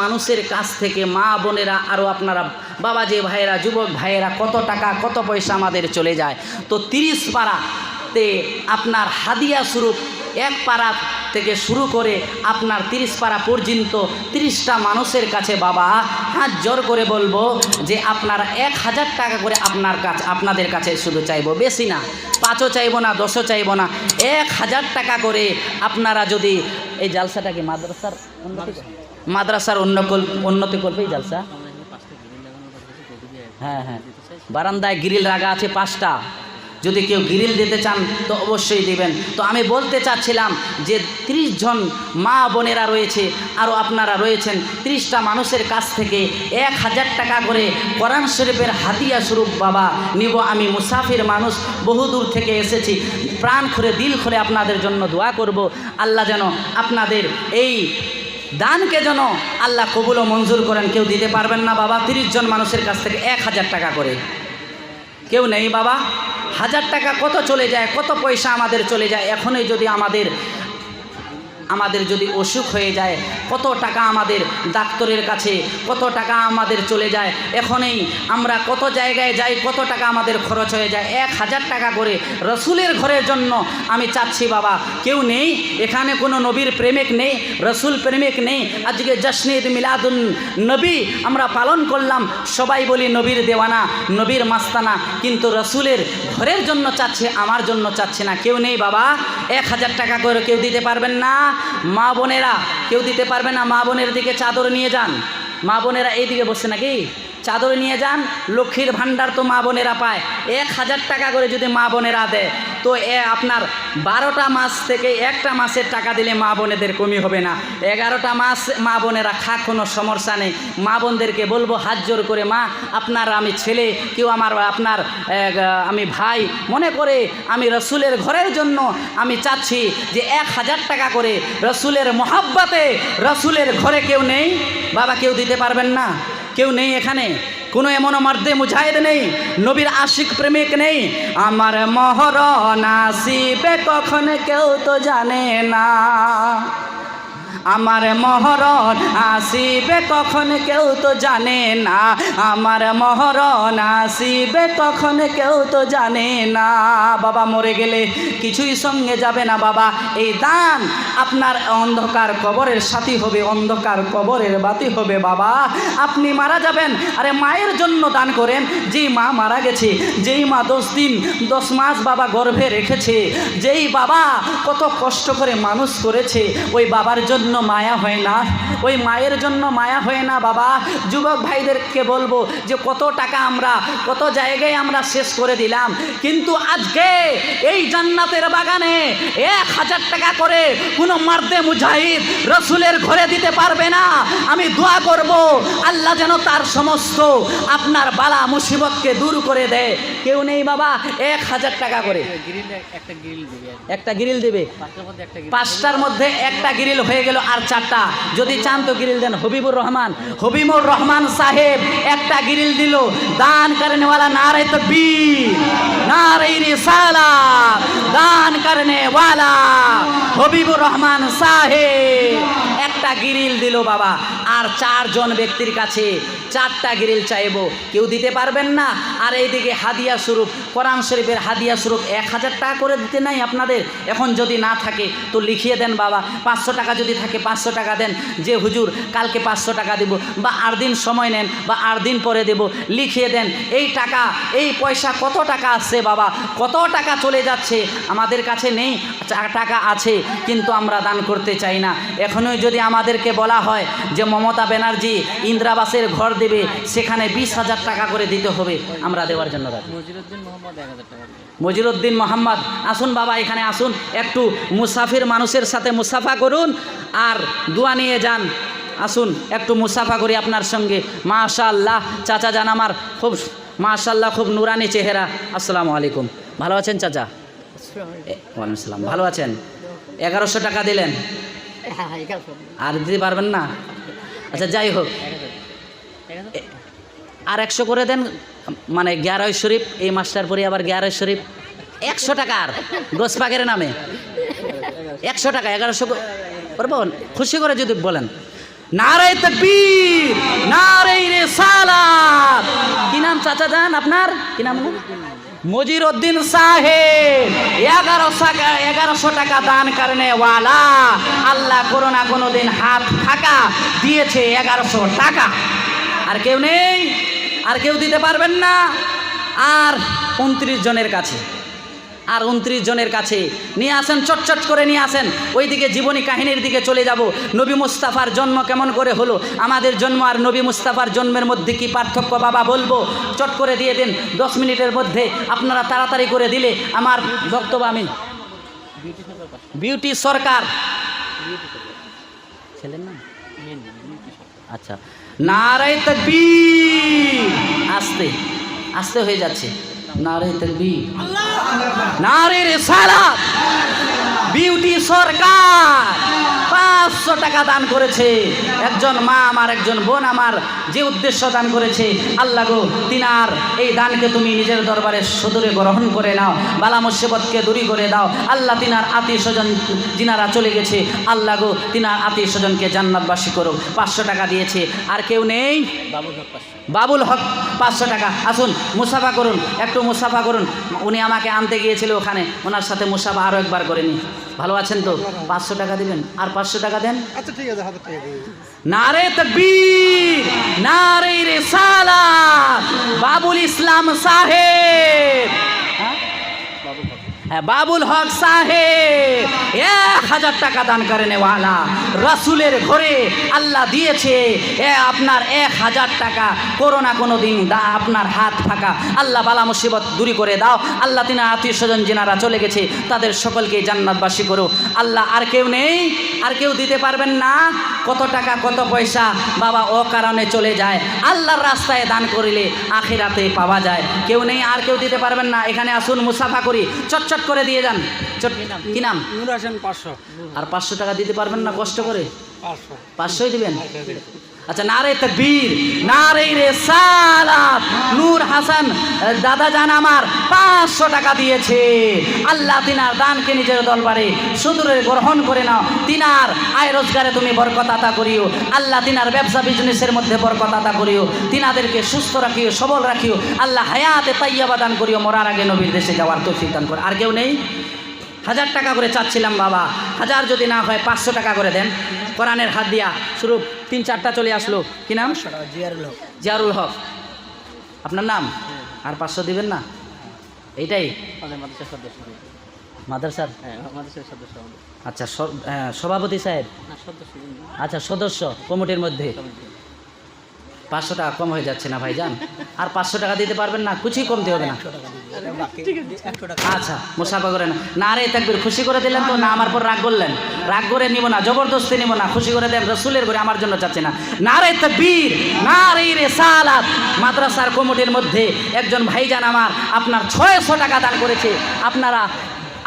মানুষের কাছ থেকে মা বোনেরা আরও আপনারা বাবা যে ভাইয়েরা, যুবক ভাইয়েরা, কত টাকা, কত পয়সা আমাদের চলে যায়। তো তিরিশ পাড়াতে আপনার হাদিয়া স্বরূপ এক পাড়া থেকে শুরু করে আপনার তিরিশ পাড়া পর্যন্ত তিরিশটা মানুষের কাছে বাবা হাত জোর করে বলব যে আপনার এক হাজার টাকা করে আপনার কাছে, আপনাদের কাছে শুধু চাইব, বেশি না, পাঁচও চাইব না, দশও চাইব না, এক হাজার টাকা করে আপনারা যদি এই জালসাটাকে মাদ্রাসার মাদ্রাসার অন্য উন্নতি করবে জালসা। হ্যাঁ হ্যাঁ। বারান্দায় গ্রিল লাগা আছে পাঁচটা। যদি কেউ গ্রিল দিতে চান, তো অবশ্যই দিবেন। তো আমি বলতে চাচ্ছিলাম যে ত্রিশ জন মা বোনেরা রয়েছে আরও আপনারা রয়েছেন, ত্রিশটা মানুষের কাছ থেকে এক হাজার টাকা করে কোরআন শরীফের হাতিয়া স্বরূপ বাবা নিব। আমি মুসাফির মানুষ, বহু দূর থেকে এসেছি। প্রাণ খুলে দিল খুলে আপনাদের জন্য দোয়া করব। আল্লাহ যেন আপনাদের এই দানকে যেন আল্লাহ কবুল ও মঞ্জুর করেন, কেউ দিতে পারবেন না বাবা। তিরিশ জন মানুষের কাছ থেকে এক হাজার টাকা করে। কেউ নেই বাবা। হাজার টাকা কত চলে যায়, কত পয়সা আমাদের চলে যায়। এখনই যদি আমাদের আমাদের যদি অসুখ হয়ে যায়, কত টাকা আমাদের ডাক্তারের কাছে, কত টাকা আমাদের চলে যায়, এখনই আমরা কত জায়গায় যাই, কত টাকা আমাদের খরচ হয়ে যায়, এক হাজার টাকা করে রসুলের ঘরের জন্য আমি চাচ্ছি, বাবা, কেউ নেই, এখানে কোনো নবীর প্রেমিক নেই, রসুল প্রেমিক নেই, আজকে জশ্নিদ মিলাদুন নবী আমরা পালন করলাম, সবাই বলি নবীর দেওয়ানা, নবীর মাস্তানা, কিন্তু রসুলের ঘরের জন্য চাচ্ছে, আমার জন্য চাচ্ছে না, কেউ নেই, বাবা, এক হাজার টাকা করে কেউ দিতে পারবেন না মা বোনেরা, কেউ দিতে পারবে না, মা বোনের দিকে চাদর নিয়ে যান। মা বোনেরা এই দিকে বসছে নাকি? চাদর নিয়ে যান, লক্ষ্মীর ভাণ্ডার তো মা বোনেরা পায়। এক হাজার টাকা করে যদি মা বোনেরা দেয়, তো এ আপনার বারোটা মাস থেকে একটা মাসের টাকা দিলে মা বোনেদের কমি হবে না। এগারোটা মাস মা বোনেরা খা কোনো সমস্যা নেই। মা বোনদেরকে বলব, হাত জোর করে, মা, আপনার আমি ছেলে, কেউ আমার, আপনার আমি ভাই, মনে করে আমি রসুলের ঘরের জন্য আমি চাচ্ছি যে এক হাজার টাকা করে রসুলের মহাব্বাতে রসুলের ঘরে কেউ নেই? বাবা, কেউ দিতে পারবেন না? কেউ নেই এখানে। কোনো এমন মার্দে মুজাহিদ নেই, নবীর আশিক প্রেমিক নেই। আমার মহর নাসিবে কখন কেউ তো জানে না। আমার মহরণ আসিবে কখন কেউ তো জানে না। আমার মহরণ আসিবে কখন কেউ তো জানে না। বাবা মরে গেলে কিছুই সঙ্গে যাবে না বাবা। এই দান আপনার অন্ধকার কবরের সাথী হবে, অন্ধকার কবরের বাতি হবে বাবা। আপনি মারা যাবেন। আরে মায়ের জন্য দান করেন। যেই মা মারা গেছে, যেই মা দশ দিন, দশ মাস বাবা গর্ভে রেখেছে, যেই বাবা কত কষ্ট করে মানুষ করেছে, ওই বাবার জন্য মায়া হয় না। ওই মায়ের জন্য মায়া হয় না বাবা। যুবক ভাইদেরকে বলব যে কত টাকা আমরা কত জায়গায় আমরা শেষ করে দিলাম। কিন্তু আজকে এই জান্নাতের বাগানে এক হাজার টাকা করে কোনো মার্দে মুজাহিদ রসুলের ঘরে দিতে পারবে না। আমি দোয়া করব আল্লাহ যেন তার সমস্ত আপনার বালা মুসিবতকে দূর করে দেয়। কেউ নেই বাবা এক হাজার টাকা করে। একটা গ্রিল দিবে পাঁচটার মধ্যে একটা গ্রিল হয়ে গেল। আর চারটা। যদি চান তো গিরিল দেন। হবিবুর রহমান হবিবুর রহমান সাহেব, একটা গিরিল দিল। দান করেনেওয়ালা নারে তো বি না রে রে সালা দান করেনেওয়ালা হবিবুর রহমান সাহেব, একটা গিরিল দিল বাবা। আর চারজন ব্যক্তির কাছে চারটা গ্রিল চাইব। কেউ দিতে পারবেন না। আর এইদিকে হাদিয়া স্বরূপ, কোরআন শরীফের হাদিয়া স্বরূপ এক হাজার টাকা করে দিতে নাই আপনাদের? এখন যদি না থাকে, তো লিখিয়ে দেন বাবা। পাঁচশো টাকা যদি থাকে, পাঁচশো টাকা দেন। যে হুজুর, কালকে পাঁচশো টাকা দিব, বা আট দিন সময় নেন, বা আট দিন পরে দেব, লিখিয়ে দেন। এই টাকা, এই পয়সা কত টাকা আসছে বাবা? কত টাকা চলে যাচ্ছে? আমাদের কাছে নেই টাকা আছে, কিন্তু আমরা দান করতে চাই না। এখনই যদি আমাদেরকে বলা হয় যে মমতা ব্যানার্জি ইন্দ্রাবাসের ঘর দেবে সেখানে বিশ হাজার টাকা করে দিতে হবে আমরা দেওয়ার জন্য মজিরুদ্দিন মোহাম্মদ আসুন বাবা এখানে আসুন একটু মুসাফির মানুষের সাথে মুসাফা করুন আর দোয়া নিয়ে যান। আসুন একটু মুসাফা করি আপনার সঙ্গে। মাশা আল্লাহ চাচা যান আমার খুব মাশাল্লাহ খুব নুরানি চেহারা। আসসালামু আলাইকুম। ভালো আছেন চাচা? ওয়ালাইকুম আসসালাম ভালো আছেন? এগারোশো টাকা দিলেন। হ্যাঁ আর দিতে পারবেন না? আচ্ছা যাই হোক। আর একশো করে দেন মানে গ্যারয় শরীফ, এই মাস্টার পরে আবার গ্যারয় শরীফ। একশো টাকার গোসপাকের নামে। একশো টাকা, এগারোশো করব খুশি করে যদি বলেন। নারে তকবীর, নারে রেসালাত। কি নাম চাচা যান আপনার? কি নাম? মজির উদ্দিন সাহেব। এগারোশো এগারোশো টাকা দান কারণে ওয়ালা, আল্লাহ না কোনো দিন হাত ফাঁকা দিয়েছে এগারোশো টাকা। আর কেউ নেই, আর কেউ দিতে পারবেন না। আর উনত্রিশ জনের কাছে। আর উনত্রিশ জনের কাছে। নিয়ে আসেন, চটচট করে নিয়ে আসেন। ওইদিকে জীবনী কাহিনীর দিকে চলে যাব। নবী মুস্তাফার জন্ম কেমন করে হলো? আমাদের জন্ম আর নবী মুস্তাফার জন্মের মধ্যে কি পার্থক্য বাবা বলব? চট করে দিয়ে দিন। দশ মিনিটের মধ্যে আপনারা তাড়াতাড়ি করে দিলে আমার বক্তব্য আমি। বিউটি সরকার। আচ্ছা। নারায় তকবীর। আস্তে। আস্তে হয়ে যাচ্ছে। নারায় তকবীর। নারে সালাত। বিউটি সরকার পাঁচশো টাকা দান করেছে। একজন মা আমার একজন বোন আমার যে উদ্দেশ্য দান করেছে আল্লাহ গো তিনার এই দানকে তুমি নিজের দরবারে সদরে গ্রহণ করে নাও বালা মুসিবতকে দূরী করে দাও। আল্লাহ তিনার আত্মীয় স্বজন যিনারা চলে গেছে আল্লাহ গো তিনার আত্মীয় স্বজনকে জান্নাতবাসী করো পাঁচশো টাকা দিয়েছে আর কেউ নেই? বাবুল হক পাশে বাবুল হক পাঁচশো টাকা। আসুন মুসাফা করুন একটু মুসাফা করুন। উনি আমাকে আনতে গিয়েছিল ওখানে ওনার সাথে মুসাফা আরও একবার করে নি ভালো আছেন তো? পাঁচশো টাকা দিবেন? আর পাঁচশো টাকা দেন? আচ্ছা ঠিক আছে। নারে তকবীর নারে রেসালাত বাবুল ইসলাম সাহেব। বাবুল হক সাহেব, এক হাজার টাকা দান করে নেওয়ালা। রসুলের ঘরে আল্লাহ দিয়েছে, এ আপনার এক হাজার টাকা। করোনা কোনো দিন দা আপনার হাত ফাঁকা। আল্লাহ বালা মুসিবত দূরী করে দাও। আল্লাহ তিনা আত্মীয় স্বজন যেনারা চলে গেছে, তাদের সকলকে জান্নাতবাসী করো আল্লাহ আর কেউ নেই, আর কেউ দিতে পারবেন না। কত টাকা, কত পয়সা, বাবা ও কারণে চলে যায়। আল্লাহর রাস্তায় দান করিলে আখিরাতে পাওয়া যায়। কেউ নেই, আর কেউ দিতে পারবেন না। এখানে আসুন, মুসাফা করি। চটচট করে দিয়ে যান। কি নাম? নূর হাসান পাঁচশো। আর পাঁচশো টাকা দিতে পারবেন না কষ্ট করে? পাঁচশোই দিবেন। আচ্ছা নারে তকবীর, নারে রে সালাত। নূর হাসান দাদা জান আমার পাঁচশো টাকা দিয়েছে। আল্লাহ তিনার দানকে নিজের দরবারে সুদূরে গ্রহণ করে নাও। তিনার আয় রোজগারে তুমি বরকত আতা করিও। আল্লাহ তিনার ব্যবসা বিজনেসের মধ্যে বরকত আতা করিও। তিনাদেরকে সুস্থ রাখিও, সবল রাখিও। আল্লাহ হায়াতে তাইয়াবা দান করিও, মরার আগে নবীর দেশে যাওয়ার তৌফিক দান করে। আর কেউ নেই? হাজার টাকা করে চাচ্ছিলাম বাবা। হাজার যদি না হয় পাঁচশো টাকা করে দেন। কোরআনের হাত দিয়া শুরু তিন চারটা চলে আসলো। কি নাম? জিয়ারুল হক। জিয়ারুল হক। আপনার নাম? আর পাঁচশো দিবেন না? এইটাই? মাদ্রাসার হ্যাঁ আচ্ছা হ্যাঁ, সভাপতি সাহেব? আচ্ছা সদস্য কমিটির মধ্যে। পাঁচশো টাকা কম হয়ে যাচ্ছে না ভাইজান। আর পাঁচশো টাকা দিতে পারবেন না কিছুই কমতে হবে না। আচ্ছা মুসাফা করে না। না রে তাকবির খুশি করে দিলেন তো? না আমার পর রাগ করলেন। রাগ করে নিব না জবরদস্তি নিব না খুশি করে দেন রসুলের করে আমার জন্য চাচ্ছে না। না রে তাকবীর না রে রে সালাত। মাদ্রাসার কমিটির মধ্যে একজন ভাইজান আমার আপনার ছয়শো টাকা দান করেছে। আপনারা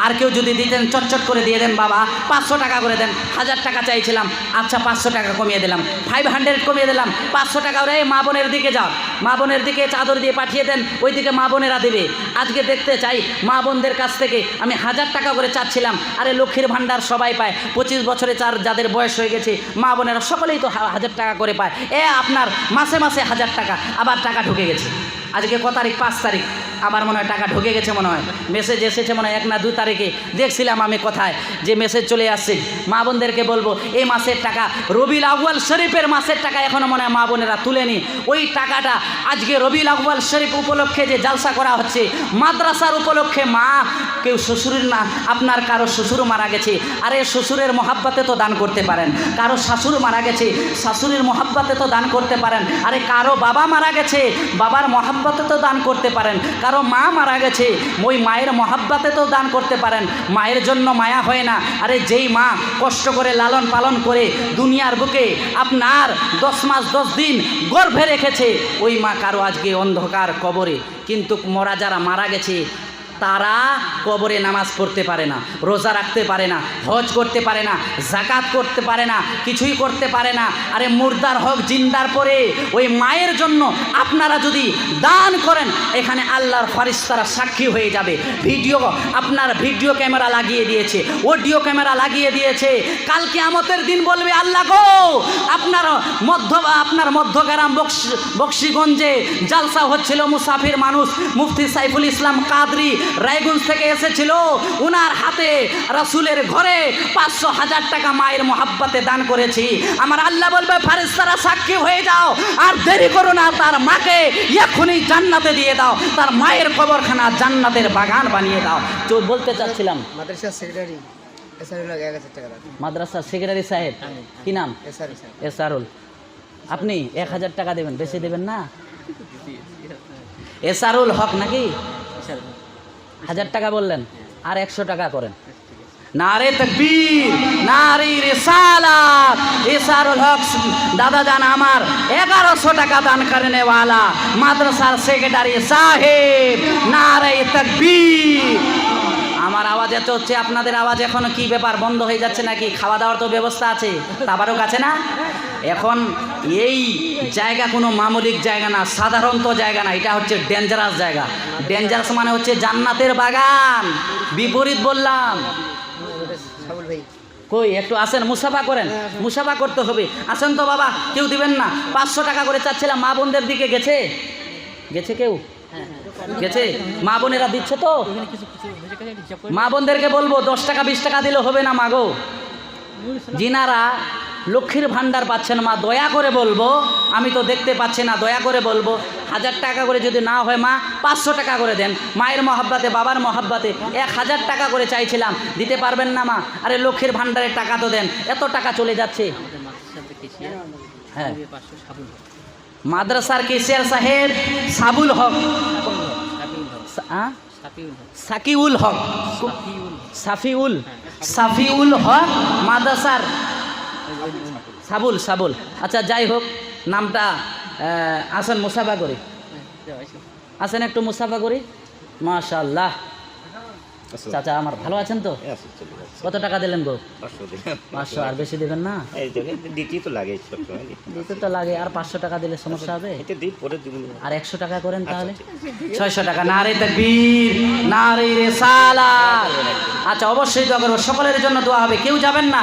আর কেউ যদি দিতেন, চটচট করে দিয়ে দেন, বাবা, পাঁচশো টাকা করে দেন। হাজার টাকা চাইছিলাম আচ্ছা পাঁচশো টাকা কমিয়ে দিলাম। ফাইভ হান্ড্রেড কমিয়ে দিলাম, পাঁচশো টাকা রে মা বোনের দিকে যাও। মা বোনের দিকে চাদর দিয়ে পাঠিয়ে দেন ওই দিকে মা বোনেরা দেবে। আজকে দেখতে চাই, মা বোনদের কাছ থেকে আমি হাজার টাকা করে চাচ্ছিলাম। আরে লক্ষ্মীর ভাণ্ডার সবাই পায়, পঁচিশ বছরে চার যাদের বয়স হয়ে গেছে, মা বোনেরা সকলেই তো হাজার টাকা করে পায়। এ আপনার মাসে মাসে হাজার টাকা, আবার টাকা ঢুকে গেছে। আজকে ক তারিখ? পাঁচ তারিখ। আবার মনে হয় টাকা ঢুকে গেছে মনে হয়। মেসেজ এসেছে মনে হয় এক না দু তারিখে। দেখছিলাম আমি কোথায় যে মেসেজ চলে আসছে। মা বোনদেরকে বলব, এই মাসের টাকা রবিল আউয়াল শরীফের মাসের টাকা এখনও মনে হয় মা বোনেরা তুলেনি। ওই টাকাটা আজকে রবিল আউয়াল শরীফ উপলক্ষে যে জালসা করা হচ্ছে, মাদ্রাসার উপলক্ষে মা, কেউ শ্বশুরের না, আপনার কারও শ্বশুর মারা গেছে। আরে শ্বশুরের মহাব্বাতে তো দান করতে পারেন। কারও শাশুর মারা গেছে, শাশুড়ির মহাব্বাতে তো দান করতে পারেন। আরে কারও বাবা মারা গেছে, বাবার মহাব্বাতে তো দান করতে পারেন। কারও মা মারা গেছে, ওই মায়ের মহাব্বাতে তো দান করতে পারেন। মায়ের জন্য মায়া হয় না। আরে যেই মা কষ্ট করে লালন পালন করে দুনিয়ার বুকে আপনার দশ মাস, দশ দিন গর্ভে রেখেছে, ওই মা কারও আজকে অন্ধকার কবরে। কিন্তু মরা যারা মারা গেছে তারা কবরে নামাজ পড়তে পারে না, রোজা রাখতে পারে না, হজ করতে পারে না জাকাত করতে পারে না, কিছুই করতে পারে না। আরে মুর্দার হক জিন্দার পরে ওই মায়ের জন্য আপনারা যদি দান করেন, এখানে আল্লাহর ফারিস্তারা সাক্ষী হয়ে যাবে। ভিডিও, আপনার ভিডিও ক্যামেরা লাগিয়ে দিয়েছে, অডিও ক্যামেরা লাগিয়ে দিয়েছে। কালকে আমতের দিন বলবে, আল্লাহ গো, আপনার মধ্য, আপনার মধ্যগ্রাম বক্সি, বক্সিগঞ্জে জালসা হচ্ছিল মুসাফির মানুষ, মুফতি সাইফুল ইসলাম কাদরি রায়গঞ্জ থেকে এসেছিল। উনার হাতে রাসুলের ঘরে পাঁচশো হাজার টাকা মায়ের মোহাব্বতে দান করেছি। আমার আল্লাহ বলবে ফারিস্তারা সাক্ষী হয়ে যাও। আর দেরি করো না তার মাকে এখনই জান্নাতে দিয়ে দাও। তার মায়ের কবরখানা জান্নাতের বাগান বানিয়ে দাও। তো বলতে চাচ্ছিলাম মাদ্রাসা সেক্রেটারি মাদ্রাসার সেক্রেটারি সাহেব কি নাম? এসআর এসারুল আপনি এক হাজার টাকা দেবেন বেশি দেবেন না? এসারুল হক নাকি? হাজার টাকা বললেন, আর একশো টাকা করেন। নারে দাদা জান আমার টাকা দান মাদ্রাসার সেক্রেটারি সাহেব, নারে তকবীর। আমার আওয়াজ এত হচ্ছে, আপনাদের আওয়াজ এখনও কি ব্যাপার, বন্ধ হয়ে যাচ্ছে নাকি? খাওয়া দাওয়ার তো ব্যবস্থা আছে। তাবারও কাছে না? এখন এই জায়গা কোনো মামুলিক জায়গা না, সাধারণত জায়গা না, এটা হচ্ছে ডেঞ্জারাস জায়গা। ডেঞ্জারাস মানে হচ্ছে জান্নাতের বাগান। বিপরীত বললাম। কই, একটু আসেন, মুসাফা করেন। মুসাফা করতে হবে। আসেন তো বাবা, কেউ দিবেন না। পাঁচশো টাকা করে চাচ্ছিলাম, মা বোনদের দিকে গেছে? গেছে কেউ? গেছে? মা বোনেরা দিচ্ছে তো? মা বোনদেরকে বলব দশ টাকা বিশ টাকা দিলে হবে না মাগো। যিনারা লক্ষ্মীর ভাণ্ডার পাচ্ছেন মা দয়া করে বলব আমি তো দেখতে পাচ্ছি না দয়া করে বলব হাজার টাকা করে যদি না হয় মা পাঁচশো টাকা করে দেন। মায়ের মহাব্বাতে বাবার মহাব্বাতে এক হাজার টাকা করে চাইছিলাম দিতে পারবেন না মা। আরে লক্ষ্মীর ভাণ্ডারের টাকা তো দেন এত টাকা চলে যাচ্ছে। মাদ্রাসার হ্যাঁ। মাদ্রাসার কেসিয়ার সাহেব সাবুল হক। সাকিউল হক। সাফিউল সাফিউল। সাফিউল হক। মাদাসার। সাবুল সাবুল। আচ্ছা যাই হোক নামটা আসেন মুসাফা করি। আসেন একটু মুসাফা করি। মাশাল্লাহ চাচা আমার ভালো আছেন তো? কত টাকা দিলেন গো? পাঁচশো আর বেশি দেবেন না? দিতেই তো লাগে দিতে তো লাগে আর পাঁচশো টাকা দিলে সমস্যা হবে? আর একশো টাকা করেন তাহলে? ছয়শো টাকা। নারে তকবীর নারে রেসালাত। আচ্ছা অবশ্যই দোয়া করব সকলের জন্য দোয়া হবে কেউ যাবেন না।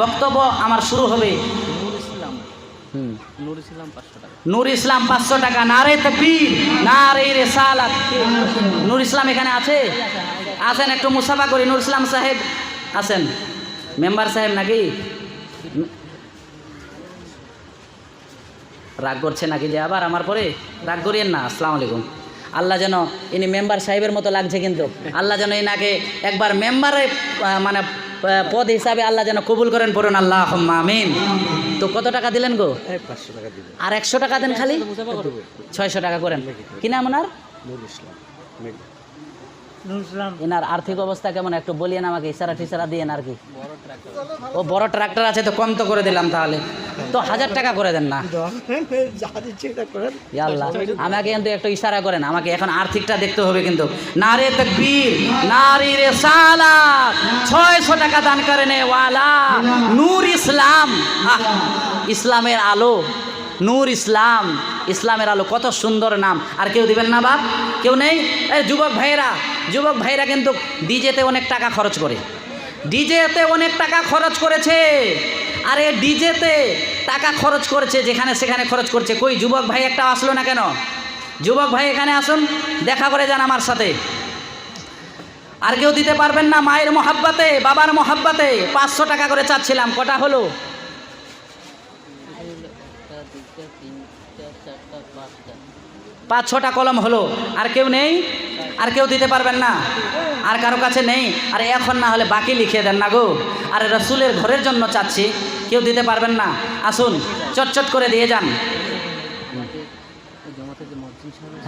বক্তব্য আমার শুরু হবে। নূর ইসলাম পাঁচশো টাকা। নূর ইসলাম পাঁচশো টাকা নারে তকবীর নারে রেসালাত। নূর ইসলাম এখানে আছে? আসেন একটু মুসাফা করি। নূর ইসলাম সাহেব আসেন মেম্বার সাহেব নাকি? রাগ করছে নাকি যে আবার আমার পরে? রাগ করিয়েন না আসসালামু আলাইকুম। আল্লাহ যেন ইনি মেম্বার সাহেবের মতো লাগছে কিন্তু। আল্লাহ যেন এনাকে একবার মেম্বারে মানে পদ হিসাবে আল্লাহ যেন কবুল করেন পড়ুন আল্লাহ আমিন। তো কত টাকা দিলেন গো? আর একশো টাকা দেন খালি? ছয়শো টাকা করেন। কি নাম ওনার? এনার আর্থিক অবস্থা কেমন? একটু বলিয়েন আমাকে ইশারা টিসারা দিয়েন আর কি। ও বড় ট্রাক্টর আছে তো কম তো করে দিলাম তাহলে। তো হাজার টাকা করে দেন না। আল্লাহ আমাকে কিন্তু একটু ইশারা করেন, আমাকে এখন আর্থিকটা দেখতে হবে কিন্তু। নারে তকবীর, নারী রে সালাত ছয়শো টাকা দান করে নূর ইসলাম। ইসলামের আলো, নূর ইসলাম, ইসলামের আলো, কত সুন্দর নাম। আর কেউ দিবেন না বাপ? কেউ নেই? যুবক ভাইরা যুবক ভাইরা কিন্তু ডিজেতে অনেক টাকা খরচ করে। ডিজেতে অনেক টাকা খরচ করেছে। আরে ডিজেতে টাকা খরচ করেছে, যেখানে সেখানে খরচ করছে। কই, যুবক ভাই একটা আসলো না কেন? যুবক ভাই এখানে আসুন, দেখা করে যান আমার সাথে। আর কেউ দিতে পারবেন না মায়ের মহাব্বাতে, বাবার মহাব্বাতে। পাঁচশো টাকা করে চাচ্ছিলাম, কটা হলো? পাঁচ ছটা কলম হলো, আর কেউ নেই? আর কেউ দিতে পারবেন না। আর কারও কাছে নেই। আর এখন না হলে বাকি লিখে দেন না গো। আর রসুলের ঘরের জন্য চাচ্ছি। কেউ দিতে পারবেন না। আসুন চটচট করে দিয়ে যান।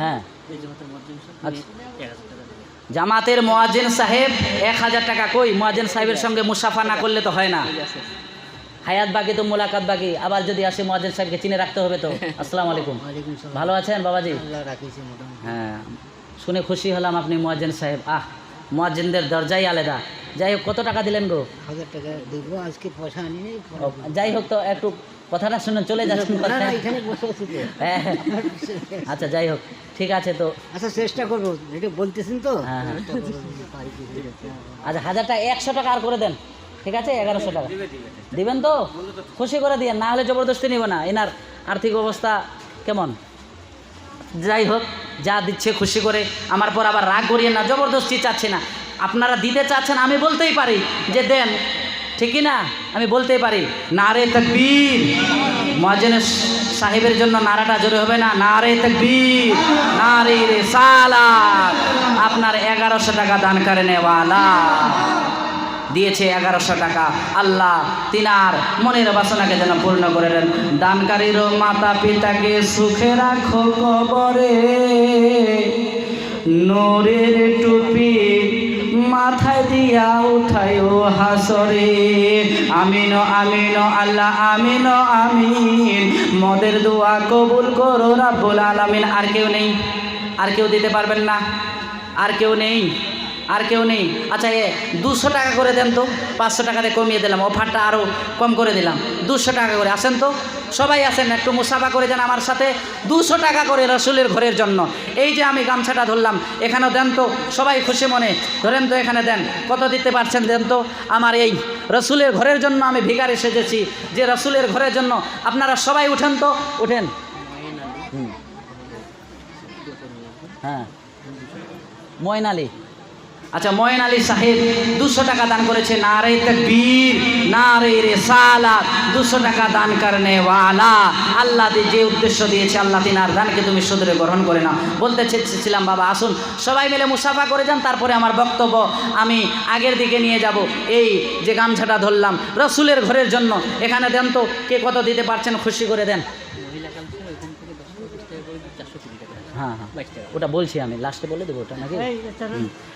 হ্যাঁ। জমাতের মসজিদ সাহেব। এক হাজার টাকা দেবে জামাতের মোয়াজ্জেন সাহেব এক হাজার টাকা কই? মোয়াজ্জেন সাহেবের সঙ্গে মুসাফা না করলে তো হয় না। হায়াত বাকি তো মোলাকাত বাকি। আবার যদি আসে মোয়াজ্জেন সাহেবকে চিনে রাখতে হবে তো। আসসালামু আলাইকুম। ভালো আছেন বাবাজি? হ্যাঁ। শুনে খুশি হলাম আপনি মোয়াজ্জেন সাহেব। আহ মোয়াজ্জেনদের দরজাই আলাদা। যাই হোক কত টাকা দিলেন গো? হাজার টাকা দেখব আজকে পয়সা আনি যাই হোক তো একটু কথাটা শুনে চলে যাচ্ছেন না না এখানে বসে আছি হ্যাঁ হ্যাঁ। আচ্ছা যাই হোক ঠিক আছে তো। আচ্ছা চেষ্টা করব। এটা বলতেছেন তো? হ্যাঁ হ্যাঁ। আচ্ছা হাজারটা একশো টাকা আর করে দেন ঠিক আছে? এগারোশো টাকা। দিবেন তো? খুশি করে দিয়ে না হলে জবরদস্তি নিব না। এনার আর্থিক অবস্থা কেমন? যাই হোক যা দিচ্ছে খুশি করে, আমার পর আবার রাগ করিয়ে না, জবরদস্তি চাচ্ছে না। আপনারা দিতে চাচ্ছেন, আমি বলতেই পারি যে দেন ঠিকই না? আমি বলতেই পারি। নারে তকবীর। মহাজেন সাহেবের জন্য নারাটা জোরে হবে না? নারে তকবীর। নারে রে সালা আপনার এগারোশো টাকা দান করে নেওয়ালা। দিয়েছে এগারোশো টাকা। আল্লাহ তিনার মনের বাসনাকে যেন পূর্ণ করে দেন। দানকারীর মাতা পিতাকে সুখে রাখো কবরে। নোরের টুপি মাথায় দিয়া উঠায়ও হাসরে। আমিন আমিন, আল্লাহ, আমিন আমিন। মদের দোয়া কবুল করো রাব্বুল আলামিন। আর কেউ নেই, আর কেউ দিতে পারবেন না। আর কেউ নেই। আর কেউ নেই। আচ্ছা এ দুশো টাকা করে দেন তো। পাঁচশো টাকাতে কমিয়ে দিলাম। অফারটা আরও কম করে দিলাম। দুশো টাকা করে। আসেন তো। সবাই আসেন একটু মুসাফা করে যান আমার সাথে। দুশো টাকা করে রসুলের ঘরের জন্য। এই যে আমি গামছাটা ধরলাম এখানেও দেন তো। সবাই খুশি মনে। ধরেন তো এখানে দেন। কত দিতে পারছেন দেন তো? আমার এই রসুলের ঘরের জন্য আমি ভিকারে সেজেছি। যে রসুলের ঘরের জন্য আপনারা সবাই উঠেন তো। উঠেন। হ্যাঁ। ময়ন আলী। আচ্ছা ময়ন আলী সাহেব দুশো টাকা দান করেছে। না নারে তকবীর, নারে রে রে সালাত দুশো টাকা দান করনে ওয়ালা আল্লাহ যে উদ্দেশ্য দিয়েছে, আল্লাহ তিনার দানকে তুমি সুদরে গ্রহণ করে নাও। বলতে চেয়েছিলাম, বাবা, আসুন, সবাই মিলে মুসাফা করে যান, তারপরে আমার বক্তব্য আমি আগের দিকে নিয়ে যাব। এই যে গামছাটা ধরলাম, রসুলের ঘরের জন্য। এখানে দেন তো, কে কত দিতে পারছেন, খুশি করে দেন মহিলা কালচার ওইখান থেকে দশ টাকা বিশ টাকা করে চারশো কুড়ি টাকা হ্যাঁ হ্যাঁ। ওটা বলছি আমি লাস্টে বলে দেবো ওটা নাকি?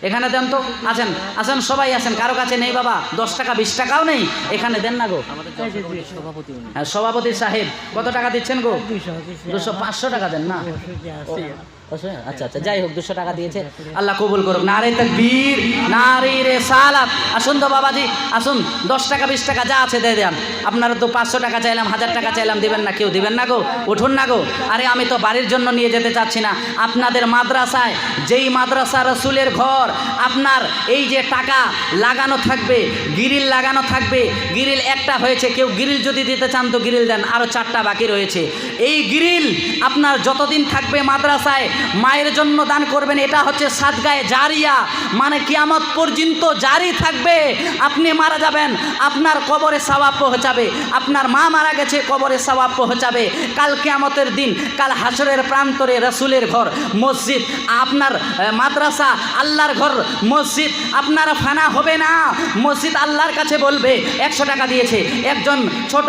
এখানে দেন তো আছেন আছেন সবাই আসেন কারও কাছে নেই বাবা দশ টাকা বিশ টাকাও নেই এখানে দেন না গো। সভাপতি হ্যাঁ সভাপতি সাহেব কত টাকা দিচ্ছেন গো? দুশো পাঁচশো টাকা দেন না? আচ্ছা আচ্ছা যাই হোক, দুশো টাকা দিয়েছে। আল্লাহ কবুল করুক। নারে তকবীর, নারী রে সালাত। আসুন তো বাবাজি, আসুন। দশ টাকা, বিশ টাকা যা আছে দিয়ে দেন। আপনারা তো পাঁচশো টাকা চাইলাম, হাজার টাকা চাইলাম, দিবেন না কেউ, দিবেন না গো, উঠুন না গো। আরে আমি তো বাড়ির জন্য নিয়ে যেতে চাচ্ছি না। আপনাদের মাদ্রাসায়, যেই মাদ্রাসা রসুলের ঘর, আপনার এই যে টাকা লাগানো থাকবে, গিরিল লাগানো থাকবে, গিরিল একটা হয়েছে, কেউ গিরিল যদি দিতে চান তো গিরিল দেন আরও চারটা বাকি রয়েছে। এই গিরিল আপনার যতদিন থাকবে মাদ্রাসায় মায়ের জন্য দান করবেন, এটা হচ্ছে সাদগায়ে জারিয়া। মানে কিয়ামত পর্যন্ত জারি থাকবে। আপনি মারা যাবেন, আপনার কবরে সওয়াব পৌঁছাবে। আপনার মা মারা গেছে, কবরে সওয়াব পৌঁছাবে। কাল কিয়ামতের দিন, কাল হাসরের প্রান্তরে রসুলের ঘর, মসজিদ, আপনার মাদ্রাসা, আল্লাহর ঘর, মসজিদ, আপনার ফানা হবে না। মসজিদ আল্লাহর কাছে বলবে, একশো টাকা দিয়েছে। একজন ছোট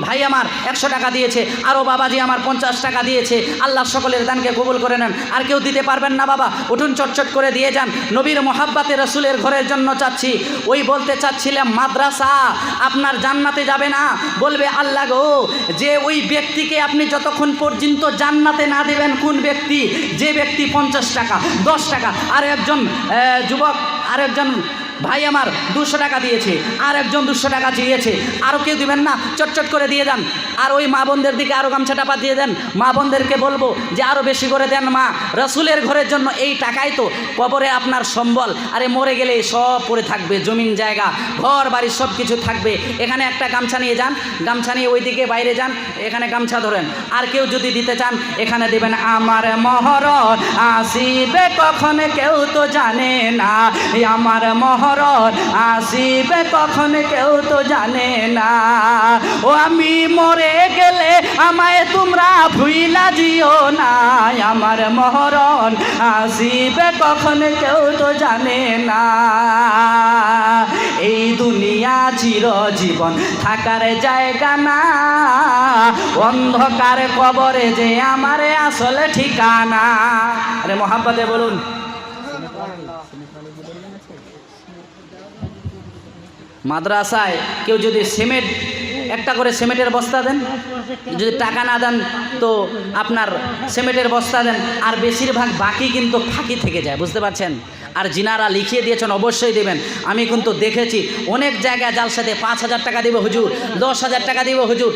ভাই আমার একশো টাকা দিয়েছে। আরও বাবাজি আমার পঞ্চাশ টাকা দিয়েছে। আল্লাহ সকলের দানকে কবুল করে নেন। আর কেউ দিতে পারবেন না, বাবা। উঠুন, চটচট করে দিয়ে যান। নবীর মোহাব্বাতে রসুলের ঘরের জন্য চাচ্ছি। ওই বলতে চাচ্ছিলাম, মাদ্রাসা, আপনার জান্নাতে যাবে না। বলবে, আল্লাহ গো, যে ওই ব্যক্তিকে আপনি যতক্ষণ পর্যন্ত জান্নাতে না দেবেন, কোন ব্যক্তি? যে ব্যক্তি পঞ্চাশ টাকা, দশ টাকা আর একজন যুবক আর একজন ভাই আমার দুশো টাকা দিয়েছে, আর একজন দুশো টাকা দিয়েছে আরও কেউ দিবেন না? চটচট করে দিয়ে দেন। আর ওই মা বোনদের দিকে আরও গামছাটা পাঠিয়ে দেন। মা বোনদেরকে বলব যে আরও বেশি করে দেন মা। রসুলের ঘরের জন্য এই টাকাই তো কবরে আপনার সম্বল। আরে মরে গেলে সব পড়ে থাকবে, জমিন, জায়গা, ঘর, বাড়ি সব কিছু থাকবে। এখানে একটা গামছা নিয়ে যান, গামছা নিয়ে ওইদিকে বাইরে যান, এখানে গামছা ধরেন। আর কেউ যদি দিতে চান, এখানে দেবেন, আমার মহর আসিবে কখন কেউ তো জানে না। আমার মহরত আসিবে কখন কেউ তো জানে না। ও আমি মরে গেলে আমায় তোমরা ভুইলা দিও না। আমার মহরণ আসিবে কখন কেউ তো জানে না। এই দুনিয়া চির জীবন থাকার জায়গা না। অন্ধকার কবরে যে আমার আসলে ঠিকানা। আরে মহাব্বতে বলুন। মাদ্রাসায় কেউ যদি সিমেন্ট একটা করে সিমেন্টের বস্তা দেন যদি টাকা না দেন তো আপনার সিমেন্টের বস্তা দেন আর বেশিরভাগ বাকি কিন্তু ফাঁকি থেকে যায় বুঝতে পারছেন? আর জিনারা লিখিয়ে দিয়েছেন অবশ্যই দেবেন। আমি কিন্তু দেখেছি অনেক জায়গায় জালসাতে পাঁচ হাজার টাকা দেবে হুজুর দশ হাজার টাকা দিব হুজুর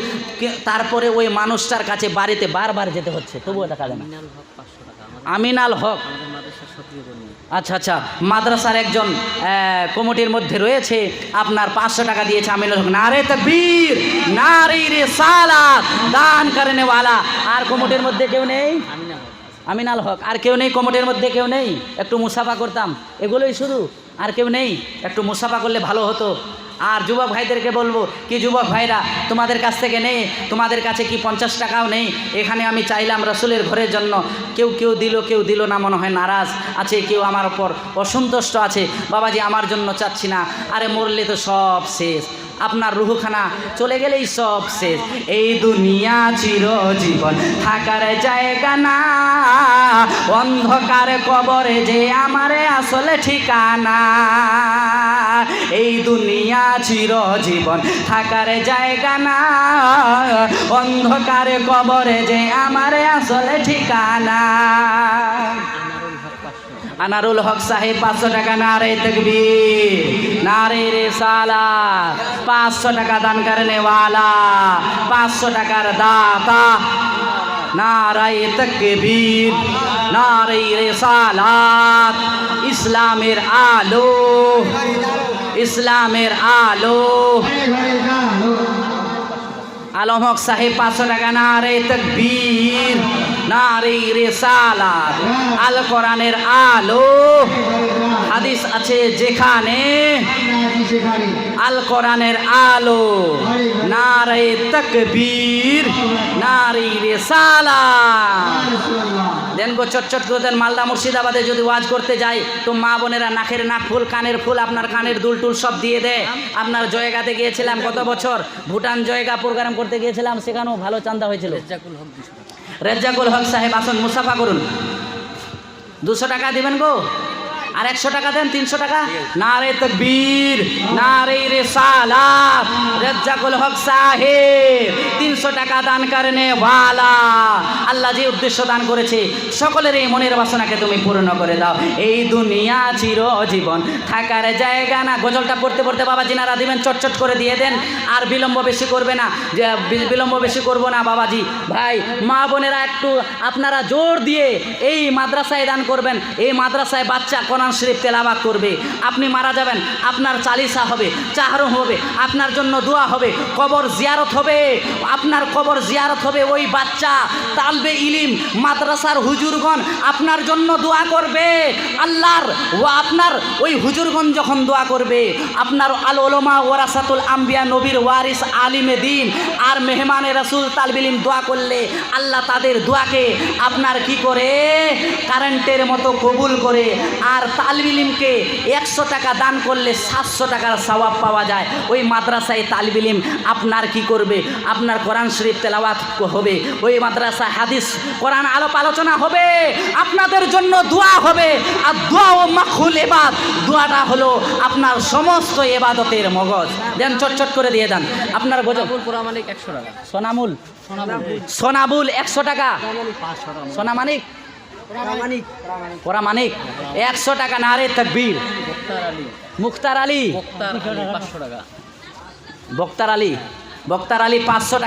তারপরে ওই মানুষটার কাছে বাড়িতে বারবার যেতে হচ্ছে তবুও দেখা আমাদের আমিনাল হক আমাদের মাদ্রাসার সক্রিয় কর্মী আচ্ছা আচ্ছা মাদ্রাসার একজন কমিটির মধ্যে রয়েছে, আপনার পাঁচশো টাকা দিয়েছে আমি নারে তকবীর, নারী রে সালাদ দান করে নেওয়ালা। আর কমিটির মধ্যে কেউ নেই? আমিনাল হক। আর কেউ নেই? কমিটির মধ্যে কেউ নেই? একটু মুসাফা করতাম। এগুলোই শুধু। আর কেউ নেই? একটু মুসাফা করলে ভালো হতো। আর যুবক ভাইদেরকে বলব কি, যুবক ভাইরা, তোমাদের কাছ থেকে নেই, তোমাদের কাছে কি পঞ্চাশ টাকাও নেই? এখানে আমি চাইলাম রসুলের ঘরের জন্য। কেউ কেউ দিল কেউ দিল না, মনে হয় নারাজ আছে, কেউ আমার ওপর অসন্তুষ্ট আছে। বাবাজি, আমার জন্য চাচ্ছি না। আরে মরলে তো সব শেষ। আপনার রুহুখানা চলে গেলেই সব শেষ। এই দুনিয়া চিরজীবন থাকার জায়গা না। অন্ধকার কবরে যে আমারে আসলে ঠিকানা। এই দুনিয়া চিরজীবন থাকার জায়গা না। অন্ধকার কবরে যে আমারে আসলে ঠিকানা। আনারুল হক সাহেব পাঁচশো টাকা নারে তকবীর, নারে রে সালা পাঁচশো টাকা দান করনে পাঁচশো টাকার দাতা, নারায় তকবীর রে সালাত ইসলামের আলো ইসলামের আলো। আলম হক সাহেব পাঁচশো টাকা নারে তকবীর নারে রেসালাত, আল কোরআনের আলো। হাদিস আছে যেখানে আল কোরআনের আলো, নারে তকবীর, নারী রেসালাত। দেন গো চটচট করে দেন, মালদা মুর্শিদাবাদে যদি ওয়াজ করতে যাই, তো মা বোনেরা নাকের নাক ফুল, কানের ফুল, আপনার কানের দুল টুল সব দিয়ে দেয়। আপনার জয়গাতে গিয়েছিলাম গত বছর? ভুটান জয়গা প্রোগ্রাম করতে গিয়েছিলাম, সেখানেও ভালো চান্দা হয়েছিল। দুশো হক সাহেব আসুন মুসাফা করুন। দুশো টাকা দেবেন গো। আর একশো টাকা দেন, তিনশো টাকা? নারে তকবীর না রে সালাত রেজ্জাকুল হক সাহেব, তিনশো টাকা দান করনে ওয়ালা। আল্লাহ যে উদ্দেশ্য দান করেছে, সকলের এই মনের বাসনাকে তুমি পূর্ণ করে দাও। এই দুনিয়া চির জীবন থাকার জায়গা না। গজলটা পড়তে পড়তে বাবা জিনারা দিবেন চটচট করে দিয়ে দেন। আর বিলম্ব বেশি করবে না। যে বিলম্ব বেশি করব না বাবাজি। ভাই, মা বোনেরা একটু আপনারা জোর দিয়ে এই মাদ্রাসায় দান করবেন। এই মাদ্রাসায় বাচ্চা কোরআন শরীফ তেলাবাত করবে। আপনি মারা যাবেন, আপনার চালিসা হবে চাহরম হবে, আপনার জন্য দোয়া হবে, কবর জিয়ারত হবে। আপনার কবর জিয়ারত হবে ওই বাচ্চা, তালবে ইলিম, মাদ্রাসার হুজুরগণ আপনার জন্য দোয়া করবে। আল্লাহর ও আপনার ওই হুজুরগণ যখন দোয়া করবে, আপনার আল ওলমা ওরাসাতুল আম্বিয়া নবীর ওয়ারিস আলিমে দিন আর মেহমানে রাসুল তালবিলিম দোয়া করলে আল্লাহ তাদের দোয়াকে আপনার কি করে? কারেন্টের মতো কবুল করে আর তালবিলিমকে একশো টাকা দান করলে সাতশো টাকার সওয়াব পাওয়া যায়। ওই মাদ্রাসায় তালবিলিম আপনার কি করবে? আপনার কোরআন শরীফ তেলাওয়াত হবে। ওই মাদ্রাসায় হাদিস কোরআন আলোপ আলোচনা হবে। আপনাদের জন্য দোয়া হবে। আর দোয়া ও মাখুল এবাদ দোয়াটা হলো আপনার সমস্ত এবাদতের মগজ। দেন চটচট করে দিয়ে দেন। আপনার সোনামুল সোনাবুল একশো টাকা। সোনামানিক। মানিক একশো টাকা নারে তকবীর। মুক্তার আলী। বক্তার আলী। বক্তার আলী পাঁচশো টাকা।